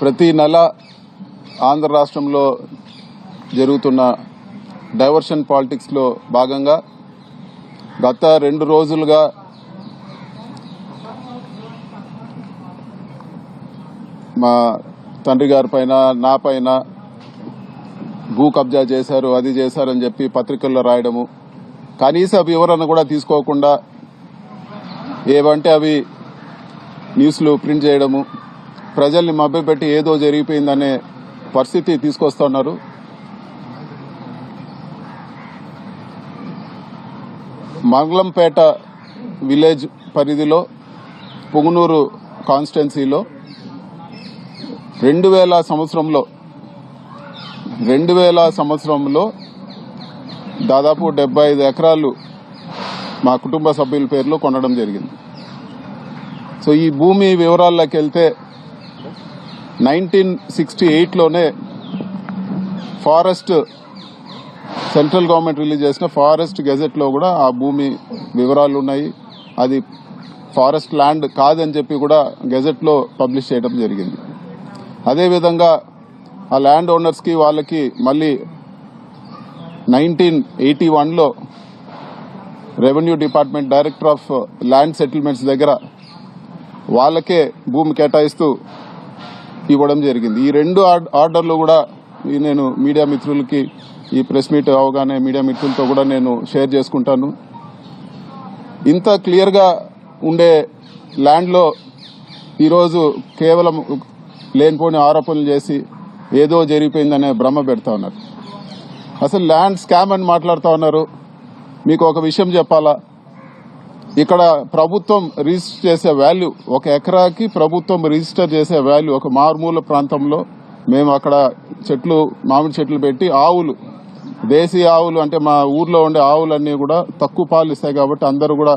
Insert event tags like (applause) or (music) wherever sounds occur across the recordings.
ప్రతి నెల ఆంధ్ర రాష్ట్రంలో జరుగుతున్న డైవర్షన్ పాలిటిక్స్లో భాగంగా గత రెండు రోజులుగా మా తండ్రి గారి పైన నా పైన భూ కబ్జా చేశారు అది చేశారని చెప్పి పత్రికల్లో రాయడము. కనీస వివరణ కూడా తీసుకోకుండా ఏవంటే అవి న్యూస్లు ప్రింట్ చేయడము. ప్రజల్ని మభ్యపెట్టి ఏదో జరిగిపోయిందనే పరిస్థితి తీసుకొస్తున్నారు. మంగళంపేట విలేజ్ పరిధిలో పుగునూరు కాన్స్టిట్యున్సీలో రెండు వేల సంవత్సరంలో రెండు వేల సంవత్సరంలో దాదాపు డెబ్బై ఐదు ఎకరాలు మా కుటుంబ సభ్యుల పేర్లో కొనడం జరిగింది. సో ఈ భూమి వివరాల్లోకి వెళ్తే నైన్టీన్ సిక్స్టీ ఎయిట్లోనే ఫారెస్ట్ సెంట్రల్ గవర్నమెంట్ రిలీజ్ చేసిన ఫారెస్ట్ గెజెట్లో కూడా ఆ భూమి వివరాలు ఉన్నాయి అది ఫారెస్ట్ ల్యాండ్ కాదని చెప్పి కూడా గెజెట్లో పబ్లిష్ చేయడం జరిగింది. అదేవిధంగా ఆ ల్యాండ్ ఓనర్స్కి వాళ్ళకి మళ్ళీ నైన్టీన్ ఎయిటీ వన్లో revenue department director of land settlements దగ్గర వాళ్ళకే భూమి కేటాయిస్తూ ఇవ్వడం జరిగింది. ఈ రెండు ఆర్డర్లు కూడా నేను మీడియా మిత్రులకి ఈ ప్రెస్ మీట్ అవగానే మీడియా మిత్రులతో కూడా నేను షేర్ చేసుకుంటాను. ఇంత క్లియర్గా ఉండే ల్యాండ్లో ఈరోజు కేవలం లేనిపోని ఆరోపణలు చేసి ఏదో జరిగిపోయిందనే భ్రమ పెడతా ఉన్నారు. అసలు ల్యాండ్ స్కామ్ అని మాట్లాడుతూ ఉన్నారు. మీకు ఒక విషయం చెప్పాలా? ఇక్కడ ప్రభుత్వం రిజిస్టర్ చేసే వాల్యూ ఒక ఎకరాకి ప్రభుత్వం రిజిస్టర్ చేసే వాల్యూ ఒక మారుమూల ప్రాంతంలో మేము అక్కడ చెట్లు మామిడి చెట్లు పెట్టి ఆవులు దేశీ ఆవులు అంటే మా ఊర్లో ఉండే ఆవులన్నీ కూడా తక్కువ పాలు ఇస్తాయి కాబట్టి అందరూ కూడా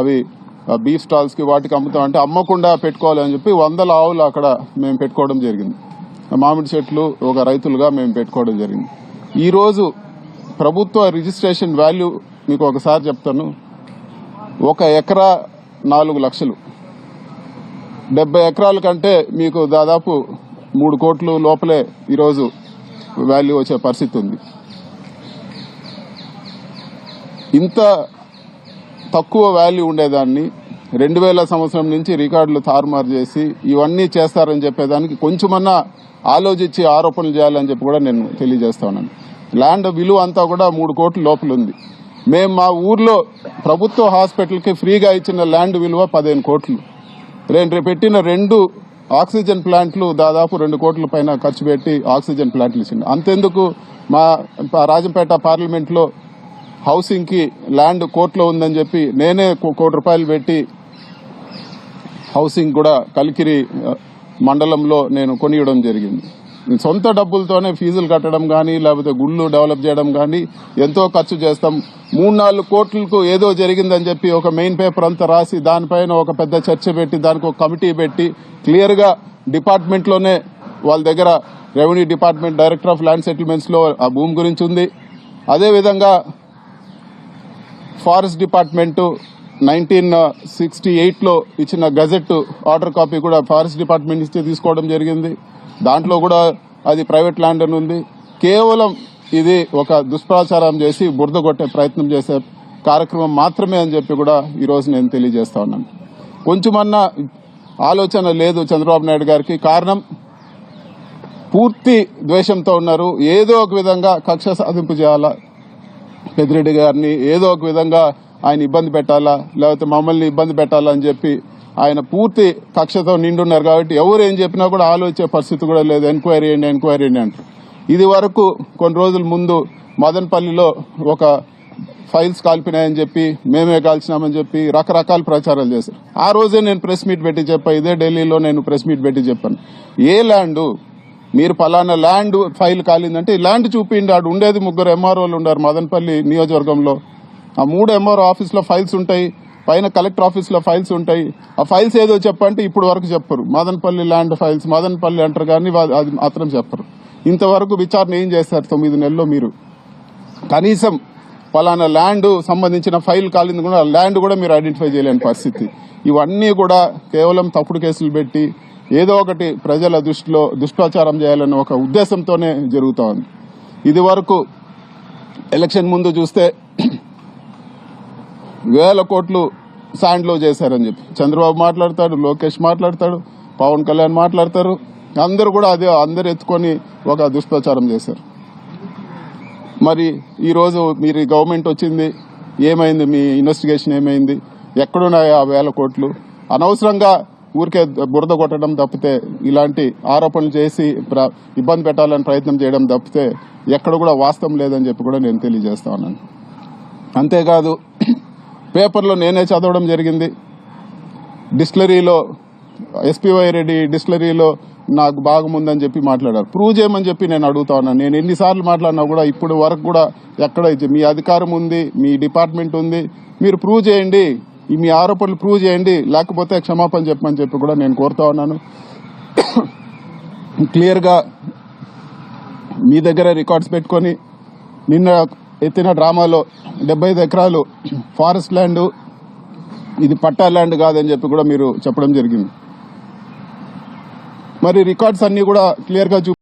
అవి బీఫ్ స్టాల్స్కి వాటికి అమ్ముతాం. అంటే అమ్మకుండా పెట్టుకోవాలని చెప్పి వందల ఆవులు అక్కడ మేము పెట్టుకోవడం జరిగింది. మామిడి చెట్లు ఒక రైతులుగా మేము పెట్టుకోవడం జరిగింది. ఈరోజు ప్రభుత్వ రిజిస్ట్రేషన్ వాల్యూ మీకు ఒకసారి చెప్తాను. ఒక ఎకరా నాలుగు లక్షలు. డెబ్బై ఎకరాల కంటే మీకు దాదాపు మూడు కోట్లు లోపలే ఈరోజు వాల్యూ వచ్చే పరిస్థితి ఉంది. ఇంత తక్కువ వాల్యూ ఉండేదాన్ని రెండు వేల సంవత్సరం నుంచి రికార్డులు తారుమారు చేసి ఇవన్నీ చేస్తారని చెప్పేదానికి కొంచెమన్నా ఆలోచించి ఆరోపణలు చేయాలని చెప్పి కూడా నేను తెలియజేస్తా ఉన్నాను. ల్యాండ్ విలువ అంతా కూడా మూడు కోట్ల లోపల ఉంది. మేము మా ఊర్లో ప్రభుత్వ హాస్పిటల్కి ఫ్రీగా ఇచ్చిన ల్యాండ్ విలువ పదిహేను కోట్లు. రెండు పెట్టిన రెండు ఆక్సిజన్ ప్లాంట్లు దాదాపు రెండు కోట్ల పైన ఖర్చు పెట్టి ఆక్సిజన్ ప్లాంట్లు ఇచ్చింది అంతెందుకు మా రాజంపేట పార్లమెంట్లో హౌసింగ్కి ల్యాండ్ కోర్టులో ఉందని చెప్పి నేనే కో- కోటి రూపాయలు పెట్టి హౌసింగ్ కూడా కలికిరి మండలంలో నేను కొనియడం జరిగింది. సొంత డబ్బులతోనే ఫీజులు కట్టడం కానీ లేకపోతే గుళ్ళు డెవలప్ చేయడం కానీ ఎంతో ఖర్చు చేస్తాం. మూడు నాలుగు కోట్లకు ఏదో జరిగిందని చెప్పి ఒక మెయిన్ పేపర్ అంతా రాసి దానిపైన ఒక పెద్ద చర్చ పెట్టి దానికి ఒక కమిటీ పెట్టి క్లియర్గా డిపార్ట్మెంట్లోనే వాళ్ళ దగ్గర revenue department director of land సెటిల్మెంట్స్లో ఆ భూమి గురించి ఉంది. అదేవిధంగా ఫారెస్ట్ డిపార్ట్మెంటు నైన్టీన్ సిక్స్టీ ఎయిట్లో ఇచ్చిన గజెట్ ఆర్డర్ కాపీ కూడా ఫారెస్ట్ డిపార్ట్మెంట్ నుంచి తీసుకోవడం జరిగింది. దాంట్లో కూడా అది ప్రైవేట్ ల్యాండ్ అని ఉంది. కేవలం ఇది ఒక దుష్ప్రచారం చేసి బురద కొట్టే ప్రయత్నం చేసే కార్యక్రమం మాత్రమే అని చెప్పి కూడా ఈరోజు నేను తెలియజేస్తా ఉన్నాను. కొంచెమన్నా ఆలోచన లేదు చంద్రబాబు నాయుడు గారికి. కారణం పూర్తి ద్వేషంతో ఉన్నారు. ఏదో ఒక విధంగా కక్ష సాధింపు చేయాలా? పెద్దిరెడ్డి గారిని ఏదో ఒక విధంగా ఆయన ఇబ్బంది పెట్టాలా? లేకపోతే మమ్మల్ని ఇబ్బంది పెట్టాలా అని చెప్పి ఆయన పూర్తి కక్షతో నిండున్నారు కాబట్టి ఎవరు ఏం చెప్పినా కూడా ఆలోచించే పరిస్థితి కూడా లేదు. ఎంక్వైరీ చేయండి ఎంక్వైరీ చేయండి అంటారు ఇది వరకు కొన్ని రోజుల ముందు మదనపల్లిలో ఒక ఫైల్స్ కాల్పినాయని చెప్పి మేమే కాల్చినామని చెప్పి రకరకాల ప్రచారాలు చేశారు. ఆ రోజే నేను ప్రెస్ మీట్ పెట్టి చెప్పా ఇదే ఢిల్లీలో నేను ప్రెస్ మీట్ పెట్టి చెప్పాను. ఏ ల్యాండ్? మీరు పలానా ల్యాండ్ ఫైల్ కాలిందంటే ఈ ల్యాండ్ చూపిండి ఆడు ఉండేది ముగ్గురు ఎంఆర్ఓలు ఉన్నారు మదనపల్లి నియోజకవర్గంలో. ఆ మూడు ఎంఆర్ఓ ఆఫీస్లో ఫైల్స్ ఉంటాయి. పైన కలెక్టర్ ఆఫీస్లో ఫైల్స్ ఉంటాయి. ఆ ఫైల్స్ ఏదో చెప్పంటే ఇప్పుడు వరకు చెప్పరు. మదనపల్లి ల్యాండ్ ఫైల్స్ మదనపల్లి అంటారు కానీ అది మాత్రం చెప్పరు. ఇంతవరకు విచారణ ఏం చేస్తారు తొమ్మిది నెలల్లో మీరు? కనీసం పలానా ల్యాండ్ సంబంధించిన ఫైల్ కాలింది కూడా ల్యాండ్ కూడా మీరు ఐడెంటిఫై చేయలేని పరిస్థితి. ఇవన్నీ కూడా కేవలం తప్పుడు కేసులు పెట్టి ఏదో ఒకటి ప్రజల దృష్టిలో దుష్ప్రచారం చేయాలనే ఒక ఉద్దేశంతోనే జరుగుతూ ఉంది. ఇది వరకు ఎలక్షన్ ముందు చూస్తే వేల కోట్లు శాండ్లో చేశారని చెప్పి. చంద్రబాబు మాట్లాడతాడు లోకేష్ మాట్లాడతాడు పవన్ కళ్యాణ్ మాట్లాడతారు. అందరూ కూడా అదే అందరు ఎత్తుకొని ఒక దుష్ప్రచారం చేశారు. మరి ఈరోజు మీరు గవర్నమెంట్ వచ్చింది ఏమైంది? మీ ఇన్వెస్టిగేషన్ ఏమైంది? ఎక్కడున్నాయి ఆ వేల కోట్లు? అనవసరంగా ఊరికే బురద కొట్టడం తప్పితే ఇలాంటి ఆరోపణలు చేసి ప్ర- ఇబ్బంది పెట్టాలని ప్రయత్నం చేయడం తప్పితే ఎక్కడ కూడా వాస్తవం లేదని చెప్పి కూడా నేను తెలియజేస్తా ఉన్నాను. అంతేకాదు పేపర్లో నేనే చదవడం జరిగింది. డిస్టిలరీలో ఎస్పీవై రెడ్డి డిస్టిలరీలో నాకు బాగుందని చెప్పి మాట్లాడారు. ప్రూవ్ చేయమని చెప్పి నేను అడుగుతా ఉన్నాను. నేను ఎన్నిసార్లు మాట్లాడినా కూడా ఇప్పుడు వరకు కూడా ఎక్కడ మీ అధికారం ఉంది మీ డిపార్ట్మెంట్ ఉంది మీరు ప్రూవ్ చేయండి మీ ఆరోపణలు ప్రూవ్ చేయండి లేకపోతే క్షమాపణ చెప్పమని చెప్పి కూడా నేను కోరుతా ఉన్నాను. (clears throat) క్లియర్గా మీ దగ్గర రికార్డ్స్ పెట్టుకొని నిన్న ఎత్తిన డ్రామాలో డెబ్బై ఐదు ఎకరాలు ఫారెస్ట్ ల్యాండ్ ఇది పట్టా ల్యాండ్ కాదని చెప్పి కూడా మీరు చెప్పడం జరిగింది. మరి రికార్డ్స్ అన్ని కూడా క్లియర్గా చూ